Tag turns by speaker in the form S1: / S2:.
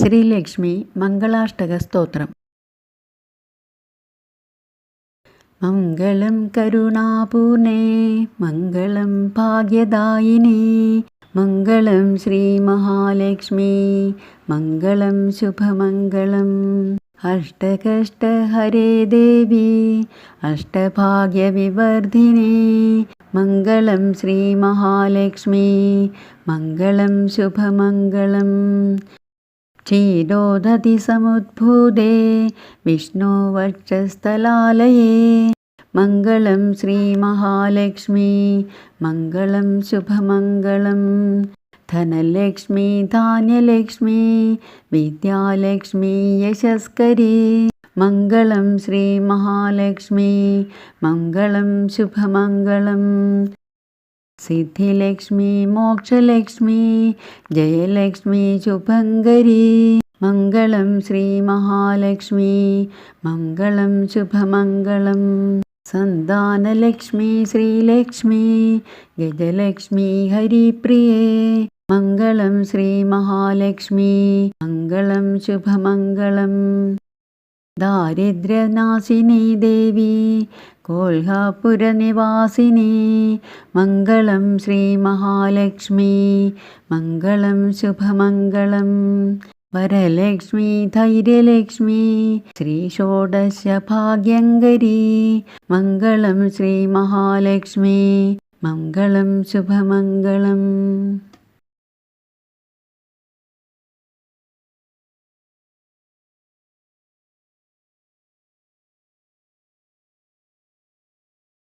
S1: श्रीलक्ष्मी मङ्गलाष्टकस्तोत्रम् मङ्गलं करुणापूर्णे मङ्गलं भाग्यदायिने मङ्गलं श्रीमहालक्ष्मी मङ्गलं शुभमङ्गलम् अष्टकष्टहरे देवी अष्टभाग्यविवर्धिने मङ्गलं श्रीमहालक्ष्मी मङ्गलं शुभमङ्गलम् क्षीरोदधि समुद्भूते विष्णुवक्षस्थलालये मङ्गलं श्रीमहालक्ष्मी मङ्गलं शुभमङ्गलं धनलक्ष्मी धान्यलक्ष्मी विद्यालक्ष्मी यशस्करी। मङ्गलं श्रीमहालक्ष्मी मङ्गलं शुभमङ्गलम् സിദ്ധിലക്ഷ്മി മോക്ഷലക്ഷ്മി ജയലക്ഷ്മി ശുഭങ്കരി മംഗളം ശ്രീ മഹാലക്ഷ്മി മംഗളം ശുഭമംഗളം. സന്താനലക്ഷ്മി ശ്രീലക്ഷ്മി ഗജലക്ഷ്മി ഹരിപ്രിയേ. മംഗളം ശ്രീ മഹാലക്ഷ്മി മംഗളം ശുഭമംഗളം. ദാരിദ്ര്യനാശിനി ദേവി कोल्हापुरनिवासिनी मङ्गलं श्रीमहालक्ष्मी मङ्गलं शुभमङ्गलं वरलक्ष्मी धैर्यलक्ष्मी श्रीषोडशभाग्यङ्करी मङ्गलं श्रीमहालक्ष्मी मङ्गलं शुभमङ्गलम्